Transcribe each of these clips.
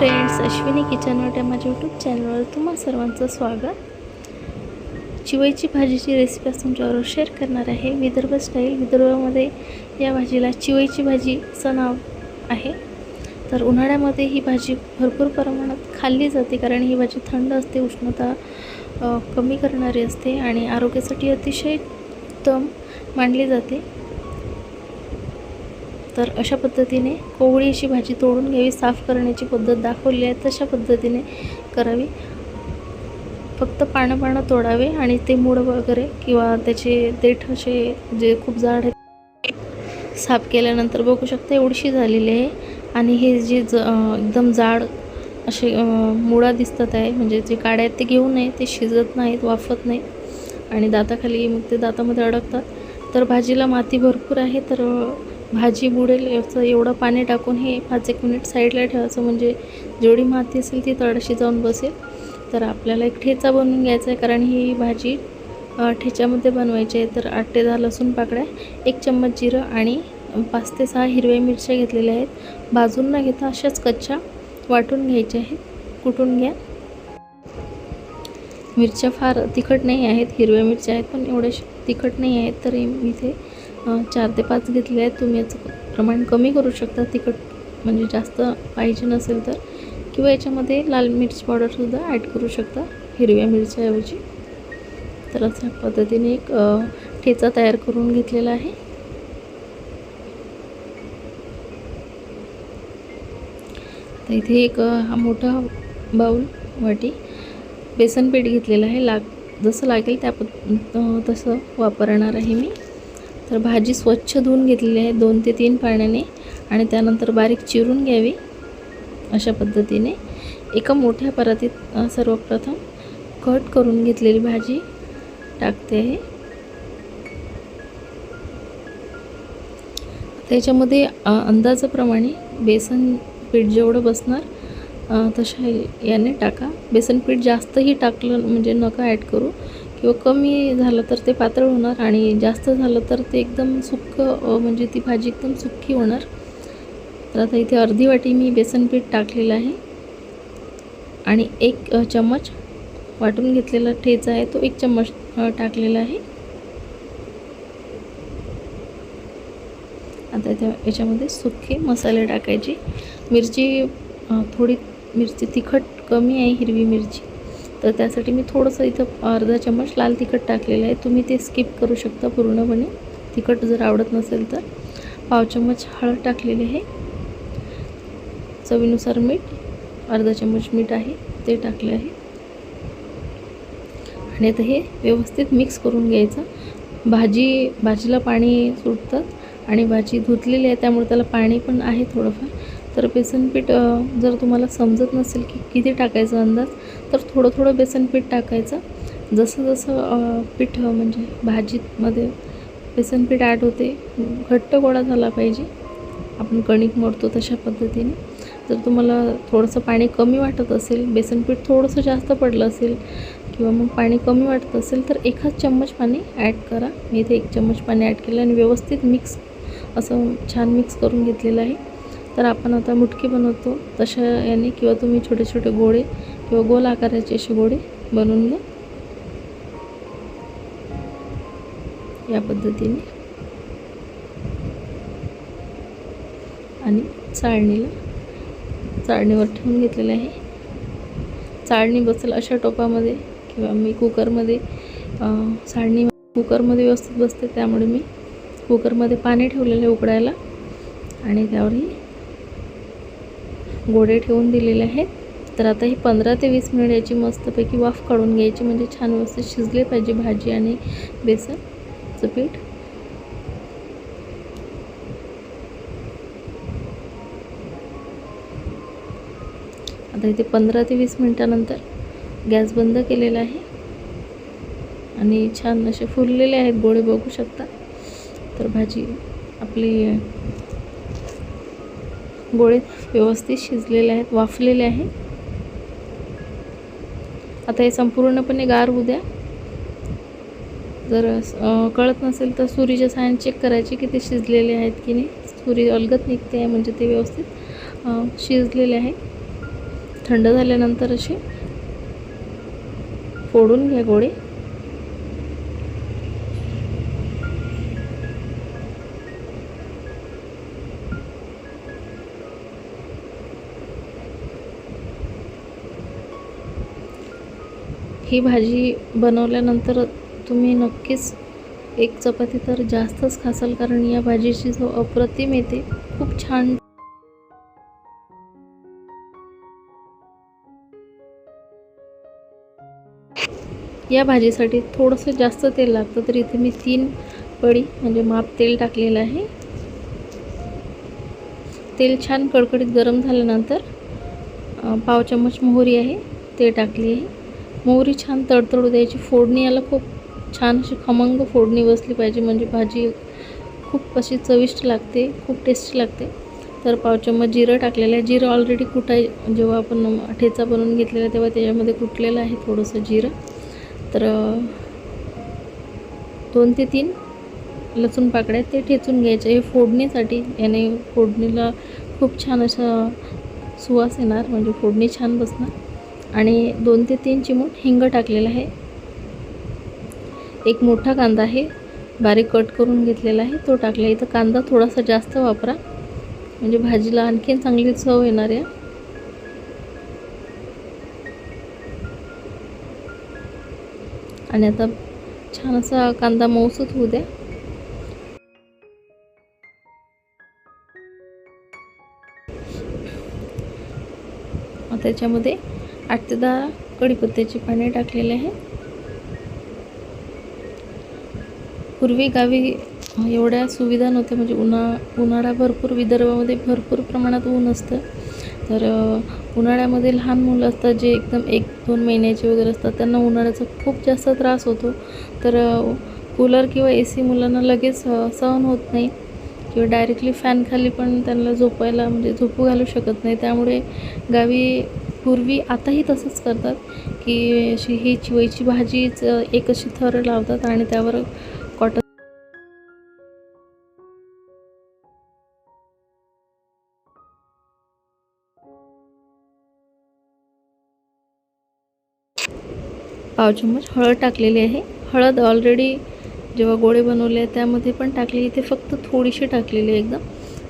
Friends Ashwini kitchen वाट्या माझ्या YouTube चॅनलवर तुम्हा सर्वांचं स्वागत. चिवईची भाजीची रेसिपी आज तुमच्याबरोबर शेअर करणार आहे. विदर्भ स्टाईल विदर्भामध्ये या भाजीला चिवईची भाजी असं नाव आहे. तर उन्हाळ्यामध्ये ही भाजी भरपूर प्रमाणात खाल्ली जाते कारण ही भाजी थंड असते उष्णता कमी करणारी असते आणि आरोग्यासाठी अतिशय उत्तम मानली जाते. तर अशा पद्धतीने कोवळी अशी भाजी तोडून घ्यावी साफ करण्याची पद्धत दाखवली आहे तशा पद्धतीने करावी. फक्त पानं पानं तोडावे आणि ते मूळ वगैरे किंवा त्याचे देठ असे जे खूप जाड आहेत साफ केल्यानंतर बघू शकता एवढीशी झालेली आहे. आणि हे जे ज एकदम जाड असे मुळा दिसतात आहे म्हणजे जे काड्या आहेत ते घेऊ नये ते शिजत नाहीत वाफत नाहीत. आणि दाताखाली मग ते दातामध्ये अडकतात. तर भाजीला माती भरपूर आहे तर भाजी बुडेल याचं एवढं पाणी टाकून हे पाच एक मिनिट साईडला ठेवायचं. म्हणजे जेवढी माती असेल ती तळशी जाऊन बसेल. तर आपल्याला एक ठेचा बनवून घ्यायचा आहे कारण ही भाजी ठेच्यामध्ये बनवायची आहे. तर आठ ते दहा लसूण पाकळ्या एक चम्मच जिरं आणि पाच ते सहा हिरव्या मिरच्या घेतलेल्या आहेत. भाजून न घेता अशाच कच्च्या वाटून घ्यायच्या आहेत. कुटून घ्या. मिरच्या फार तिखट नाही आहेत हिरव्या मिरच्या आहेत पण एवढ्या तिखट नाही आहेत. तर मी इथे चार ते पाच घेतले आहेत. तुम्ही याचं प्रमाण कमी करू शकता. तिखट म्हणजे जास्त पाहिजे नसेल तर. किंवा याच्यामध्ये लाल मिरची पावडरसुद्धा ॲड करू शकता हिरव्या मिरच्याऐवजी. तर अशा पद्धतीने एक ठेचा तयार करून घेतलेला आहे. तर इथे एक हा मोठा बाऊल वाटी बेसन पीठ घेतलेलं आहे. लाग जसं लागेल त्या तसं वापरणार आहे मी. तर भाजी स्वच्छ धुवून घेतलेली आहे दोन ते तीन पाण्याने. आणि त्यानंतर बारीक चिरून घ्यावी अशा पद्धतीने. एका मोठ्या परातीत सर्वप्रथम कट करून घेतलेली भाजी टाकते आहे. त्याच्यामध्ये अंदाजाप्रमाणे बेसन पीठ जेवढं बसणार तशा याने टाका. बेसन पीठ जास्तही टाकलं म्हणजे नका ॲड करू. किंवा कमी झालं तर ते पातळ होणार आणि जास्त झालं तर ते एकदम सुक्कं म्हणजे ती भाजी एकदम सुक्की होणार. तर आता इथे अर्धी वाटी मी बेसन पीठ टाकलेलं आहे. आणि एक चम्मच वाटून घेतलेला ठेचा आहे तो एक चम्मच टाकलेला आहे. आता त्या याच्यामध्ये सुके मसाले टाकायचे. मिरची थोडी मिरची तिखट कमी आहे हिरवी मिरची. तर त्यासाठी मी थोडंसं इथं अर्धा चम्मच लाल तिखट टाकलेलं आहे. तुम्ही ते स्किप करू शकता पूर्णपणे. तिखट जर आवडत नसेल तर. पाव चम्मच हळद टाकलेली आहे. चवीनुसार मीठ अर्धा चम्मच मीठ आहे ते टाकले आहे. आणि आता हे व्यवस्थित मिक्स करून घ्यायचं. भाजी भाजीला पाणी सुटतं आणि भाजी धुतलेली आहे त्यामुळे त्याला पाणी पण आहे थोडंफार. तर बेसन पीठ जर तुम्हाला समजत नसेल की किती टाकायचं अंदाज तर थोडं थोडं बेसन पीठ टाकायचं. जसं जसं पीठ म्हणजे भाजीमध्ये बेसन पीठ ॲड होते घट्ट गोळा झाला पाहिजे. आपण कणिक मोडतो तशा पद्धतीने. जर तुम्हाला थोडंसं पाणी कमी वाटत असेल बेसन पीठ थोडंसं जास्त पडलं असेल किंवा मग पाणी कमी वाटत असेल तर एकाच चम्मच पाणी ॲड करा. मी इथे एक चम्मच पाणी ॲड केलं आणि व्यवस्थित मिक्स असं छान मिक्स करून घेतलेलं आहे. तर आपण आता मुटके बनवतो. तशा याने किंवा तुम्ही छोटे छोटे गोळे किंवा गोल आकाराचे असे गोळे बनवून घ्या. या पद्धतीने. आणि चाळणीला चाळणीवर ठेवून घेतलेलं आहे. चाळणी बसेल अशा टोपामध्ये किंवा मी कुकरमध्ये चाळणी कुकरमध्ये व्यवस्थित बसते. त्यामुळे मी कुकरमध्ये पाणी ठेवलेलं आहे उकडायला. आणि त्यावरही गोडे ठेवून दिलेले आहेत. तर आता ही पंधरा ते वीस मिनिट याची मस्तपैकी वाफ काढून घ्यायची म्हणजे छान व्यवस्थित शिजले पाहिजे भाजी आणि बेसनचं पीठ. आता इथे पंधरा ते वीस मिनटानंतर गॅस बंद केलेला आहे. आणि छान असे फुललेले आहेत गोळे बघू शकता. तर भाजी आपली गोळे व्यवस्थित शिजलेले आहेत वाफलेले आहे. आता हे संपूर्णपणे गार होऊ द्या. जर कळत नसेल तर सुरीच्या सायन चेक करायचे की ते शिजलेले आहेत की नाही. सुरी अलगत निघते आहे म्हणजे ते व्यवस्थित शिजलेले आहे. थंड झाल्यानंतर असे फोडून घ्या गोळे. ही भाजी बनवल्यानंतर तुम्ही नक्कीच एक चपाती तर जास्तच खासाल कारण या भाजीची जो अप्रतिम येते खूप छान या भाजीसाठी थोडंसं जास्त तेल लागतं तर इथे मी तीन पडी म्हणजे माप तेल टाकलेलं आहे. तेल छान कडकडीत गरम झाल्यानंतर पाव चम्मच मोहरी आहे ते टाकली आहे. मोहरी छान तडतडू द्यायची. फोडणी याला खूप छान अशी खमंग फोडणी बसली पाहिजे. म्हणजे भाजी खूप अशी चविष्ट लागते खूप टेस्टी लागते. तर पाव चम्मच जिरं टाकलेलं आहे. जिरं ऑलरेडी कुटाय जेव्हा आपण ठेचा बनवून घेतलेला तेव्हा त्याच्यामध्ये कुटलेलं आहे थोडंसं जिरं. तर दोन ते तीन लसूण पाकड्या ते ठेचून घ्यायचे. हे फोडणीसाठी याने फोडणीला खूप छान असं सुवास येणार. म्हणजे फोडणी छान बसणार. आणि दोन ते तीन चिमूट हिंग टाकलेलं आहे. एक मोठा कांदा आहे बारीक कट करून घेतलेला आहे. तो टाकला इथं कांदा थोडासा जास्त वापरा. म्हणजे भाजीला आणखीन चांगली चव येणार आहे. आणि आता छान असा कांदा मऊसूत होऊ द्या. त्याच्यामध्ये आठ ते दहा कढीपत्त्याची पाने टाकलेले आहे. पूर्वी गावी एवढ्या सुविधा नव्हत्या म्हणजे उन्हा उन्हाळा भरपूर विदर्भामध्ये भरपूर प्रमाणात ऊन असतं. तर उन्हाळ्यामध्ये लहान मुलं असतात जे एकदम एक दोन महिन्याचे वगैरे असतात त्यांना उन्हाळ्याचा खूप जास्त त्रास होतो. तर कूलर किंवा ए सी मुलांना लगेच सहन होत नाही किंवा डायरेक्टली फॅनखाली पण त्यांना झोपायला म्हणजे झोपू घालू शकत नाही. त्यामुळे गावी पूर्वी आताही तसंच करतात की अशी ही चिवईची भाजीच एक अशी थर लावतात आणि त्यावर कॉटन पाव चम्मच हळद टाकलेली आहे. हळद ऑलरेडी जेव्हा गोळे बनवले त्यामध्ये पण टाकली. इथे फक्त थोडीशी टाकलेली आहे एकदम.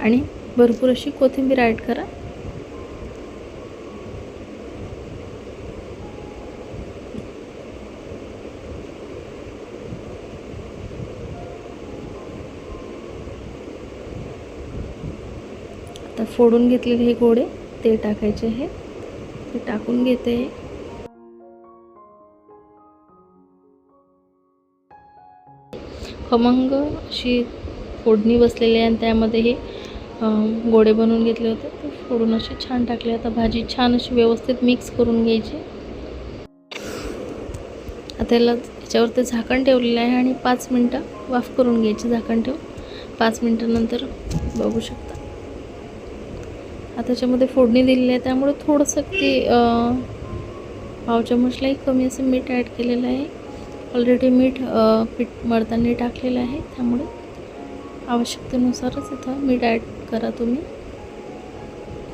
आणि भरपूर अशी कोथिंबीर ॲड करा. आता फोडून घेतलेले हे गोळे ते टाकायचे आहे. ते टाकून घेते. खमंग अशी फोडणी बसलेली आहे आणि त्यामध्ये हे गोडे बनवून घेतले होते. ते फोडून असे छान टाकले. आता भाजी छान अशी व्यवस्थित मिक्स करून घ्यायची. आता त्याला ते झाकण ठेवलेलं आहे आणि पाच मिनटं वाफ करून घ्यायची झाकण ठेवून. पाच मिनटानंतर बघू शकतो. आता त्याच्यामध्ये फोडणी दिलेली आहे. त्यामुळे थोडंसं ते पाव चमचलाही कमी असं मीठ ॲड केलेलं आहे. ऑलरेडी मीठ पीठ मळताना टाकलेलं आहे. त्यामुळे आवश्यकतेनुसारच इथं मीठ ॲड करा तुम्ही.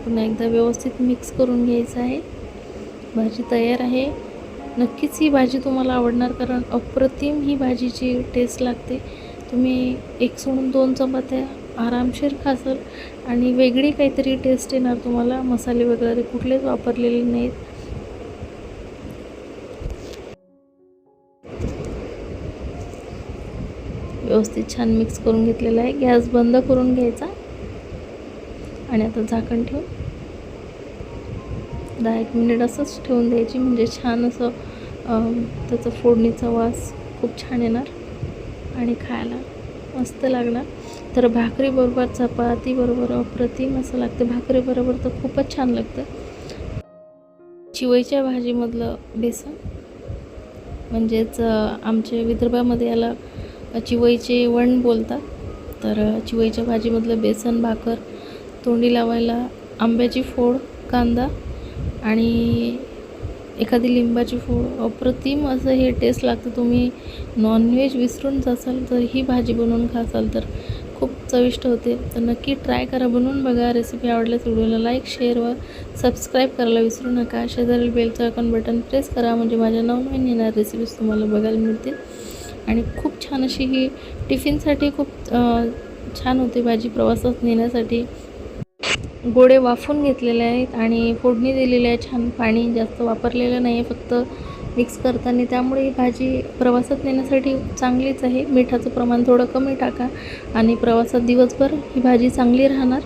पुन्हा एकदा व्यवस्थित मिक्स करून घ्यायचं आहे. भाजी तयार आहे. नक्कीच ही भाजी तुम्हाला आवडणार कारण अप्रतिम ही भाजीची टेस्ट लागते. तुम्ही एक सोडून दोन चपात्या आरामशीर खासल आणि वेगळी काहीतरी टेस्ट येणार तुम्हाला. मसाले वगैरे कुठलेच वापरलेले नाहीत. व्यवस्थित छान मिक्स करून घेतलेला आहे. गॅस बंद करून घ्यायचा. आणि आता झाकण ठेवून दहा एक मिनिट असंच ठेवून द्यायची. म्हणजे छान असं त्याचा फोडणीचा वास खूप छान येणार. आणि खायला. मस्त लागला तर भाकरीबरोबर चपातीबरोबर अप्रतिम असं लागतं. भाकरीबरोबर तर खूपच छान लागतं. चिवईच्या भाजीमधलं बेसन म्हणजेच आमच्या विदर्भामध्ये याला चिवईचे वण बोलतात. तर चिवईच्या भाजीमधलं बेसन भाकर तोंडी लावायला आंब्याची फोड कांदा आणि एखादी लिंबाची फोड अप्रतिम असं हे टेस्ट लागतं. तुम्ही नॉनव्हेज विसरून जासाल तर ही भाजी बनवून खासाल तर खूप चविष्ट होते. तर नक्की ट्राय करा बनवून बघा. रेसिपी आवडल्यास व्हिडिओला लाईक शेअर व सबस्क्राईब करायला विसरू नका. शेजारील बेलचं अकाउंट बटन प्रेस करा. म्हणजे माझ्या नवनवीन येणार रेसिपीज तुम्हाला बघायला मिळतील. आणि खूप छान अशी ही टिफिनसाठी खूप छान होते भाजी प्रवासात नेण्यासाठी. गोडे वाफून घेतलेले आहेत आणि फोडणी दिलेली आहे. छान पाणी जास्त वापरलेलं नाही आहे फक्त मिक्स करताना त्यामुळे ही भाजी प्रवासात नेण्यासाठी चांगलीच आहे. मिठाचं प्रमाण थोडं कमी टाका आणि प्रवासात दिवसभर ही भाजी चांगली राहणार.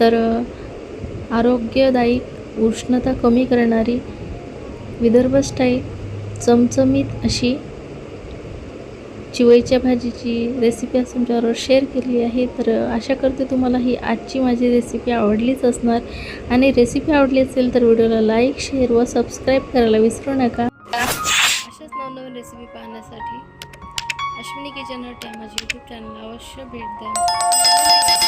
तर आरोग्यदायी उष्णता कमी करणारी विदर्भ स्टाईल चमचमीत अशी चिवईच्या भाजीची रेसिपी आज तुमच्याबरोबर शेअर केली आहे. तर आशा करते तुम्हाला ही आजची माझी रेसिपी आवडलीच असणार. आणि रेसिपी आवडली असेल तर व्हिडिओला लाईक शेअर व सबस्क्राईब करायला विसरू नका. रेसिपी पाहण्यासाठी अश्विनी किचन हट या माझ्या यूट्यूब चॅनलला अवश्य भेट द्या.